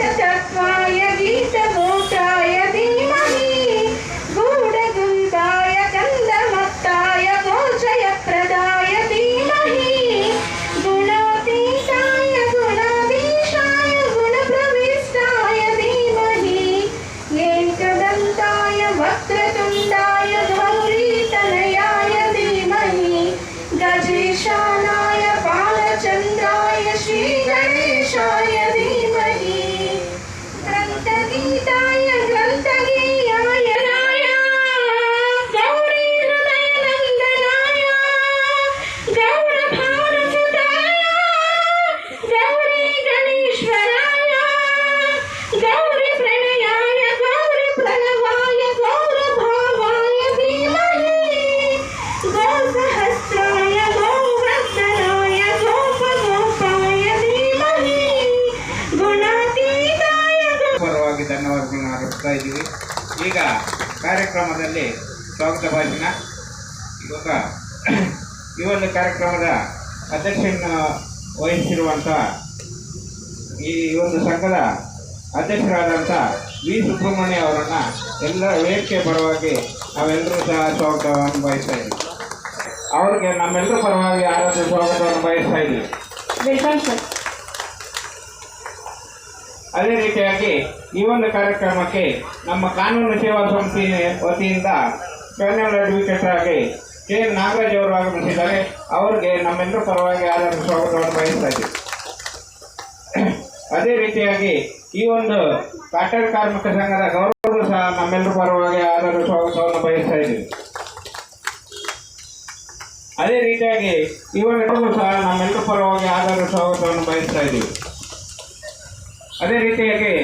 谢谢。ಅರ್ಪಿಸ್ತಾ ಇದ್ದೀವಿ. ಈಗ ಕಾರ್ಯಕ್ರಮದಲ್ಲಿ ಸ್ವಾಗತ ಭಾಷಣ. ಇವಾಗ ಈ ಒಂದು ಕಾರ್ಯಕ್ರಮದ ಅಧ್ಯಕ್ಷನ ವಹಿಸಿರುವಂಥ ಈ ಒಂದು ಸಂಘದ ಅಧ್ಯಕ್ಷರಾದಂಥ ವಿ ಸುಬ್ರಹ್ಮಣ್ಯ ಅವರನ್ನು ಎಲ್ಲ ವೇದಿಕೆ ಪರವಾಗಿ ನಾವೆಲ್ಲರೂ ಸಹ ಸ್ವಾಗತವನ್ನು ಬಯಸ್ತಾ ಇದ್ದೀವಿ. ಅವ್ರಿಗೆ ನಮ್ಮೆಲ್ಲರ ಪರವಾಗಿ ಆರಾಧ್ಯ ಸ್ವಾಗತವನ್ನು ಬಯಸ್ತಾ ಇದ್ದೀವಿ. ವೆಲ್ಕಮ್ ಸರ್ ಅದೇ ರೀತಿಯಾಗಿ ಈ ಒಂದು ಕಾರ್ಯಕ್ರಮಕ್ಕೆ ನಮ್ಮ ಕಾನೂನು ಸೇವಾ ಸಮಿತಿ ವತಿಯಿಂದ ಪ್ಯಾನಲ್ ಅಡ್ವೊಕೇಟ್ ಆಗಿ ಕೆ ನಾಗರಾಜ್ ಅವರು ಆಗಮಿಸಿದ್ದಾರೆ. ಅವರಿಗೆ ನಮ್ಮೆಲ್ಲರ ಪರವಾಗಿ ಆದರ ಸ್ವಾಗತವನ್ನು ಬಯಸ್ತಾ ಅದೇ ರೀತಿಯಾಗಿ ಈ ಒಂದು ಕಾಟರ್ ಕಾರ್ಮಿಕ ಸಂಘದ ಗೌರವ ಸಹ ನಮ್ಮೆಲ್ಲರ ಪರವಾಗಿ ಆದರ ಸ್ವಾಗತವನ್ನು ಬಯಸ್ತಾ ಇದ್ದೀವಿ. ಅದೇ ರೀತಿಯಾಗಿ ಇವರೆಲ್ಲರೂ ಸಹ ನಮ್ಮೆಲ್ಲರ ಪರವಾಗಿ ಆದರ ಸ್ವಾಗತವನ್ನು ಬಯಸ್ತಾ ಇದ್ದೀವಿ. ಅದೇ ರೀತಿಯಾಗಿ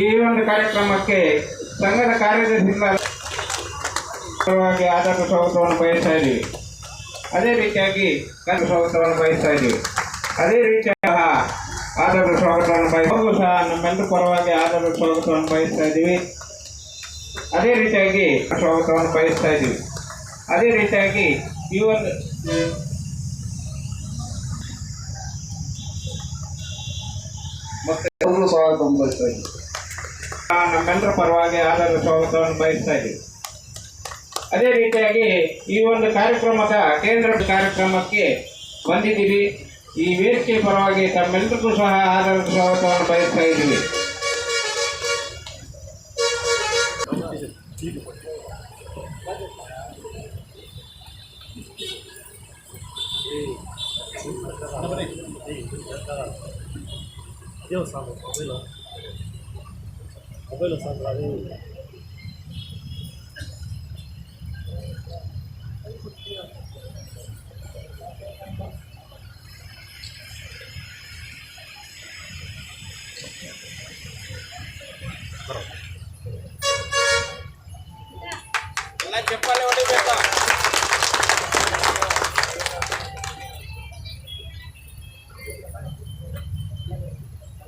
ಈ ಒಂದು ಕಾರ್ಯಕ್ರಮಕ್ಕೆ ಸಂಘದ ಕಾರ್ಯದರ್ಶಿಯಿಂದ ಪರವಾಗಿ ಆಧಾರ ಸ್ವಾಗತವನ್ನು ಬಯಸ್ತಾ ಇದ್ದೀವಿ. ಅದೇ ರೀತಿಯಾಗಿ ಕಾರ್ಯ ಸ್ವಾಗತವನ್ನು ಬಯಸ್ತಾ ಇದ್ದೀವಿ. ಅದೇ ರೀತಿಯ ಆಧಾರ ಸ್ವಾಗತವನ್ನು ಬಯಸಲು ಸಹ ನಮ್ಮೆಲ್ಲರೂ ಪರವಾಗಿ ಆಧಾರ ಸ್ವಾಗತವನ್ನು ಬಯಸ್ತಾ ಇದ್ದೀವಿ. ಅದೇ ರೀತಿಯಾಗಿ ಸ್ವಾಗತವನ್ನು ಬಯಸ್ತಾ ಇದ್ದೀವಿ. ಅದೇ ರೀತಿಯಾಗಿ ಈ ಒಂದು ಬಯಸ್ತಾ ಇದ್ದೀನಿ ನಮ್ಮೆಲ್ಲರ ಪರವಾಗಿ ಆಧಾರ ಸ್ವಾಗತವನ್ನು ಬಯಸ್ತಾ ಇದ್ದೀವಿ ಅದೇ ರೀತಿಯಾಗಿ ಈ ಒಂದು ಕಾರ್ಯಕ್ರಮದ ಕೇಂದ್ರ ಕಾರ್ಯಕ್ರಮಕ್ಕೆ ಬಂದಿದ್ದೀವಿ. ಈ ವೇದಿಕೆ ಪರವಾಗಿ ತಮ್ಮೆಲ್ಲರಿಗೂ ಸಹ ಆಧಾರ ಸ್ವಾಗತವನ್ನು ಬಯಸ್ತಾ ಇದ್ದೀವಿ. Dios santo, abuelo. Abuelo santo, abuelo.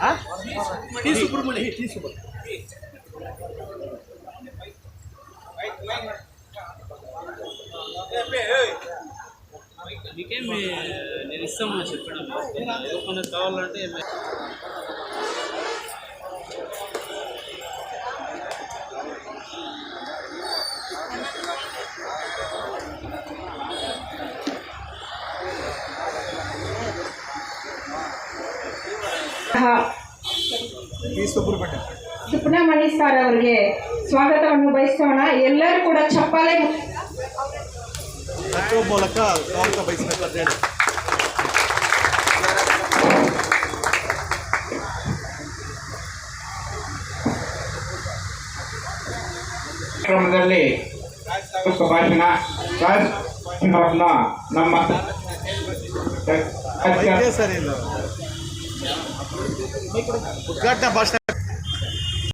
T Subramanya T Subramanya అందుకే నేను ఇస్తాము చెప్పడం ఏమన్నా కావాలంటే हाँ ಸುಬ್ರಹ್ಮಣ್ಯ. ಸರ್ ಅವರಿಗೆ ಸ್ವಾಗತವನ್ನು ಬಯಸೋಣ. ಎಲ್ಲರೂ ಕೂಡ ಚಪ್ಪಾಲೆ ಮೂಲಕ ಸ್ವಾಗತ ಬಯಸಬೇಕು ಅಂತ ಹೇಳಿ. ಕಾರ್ಯಕ್ರಮದಲ್ಲಿ ಭಾಷಣ ನಮ್ಮ উদ্ঘাটনা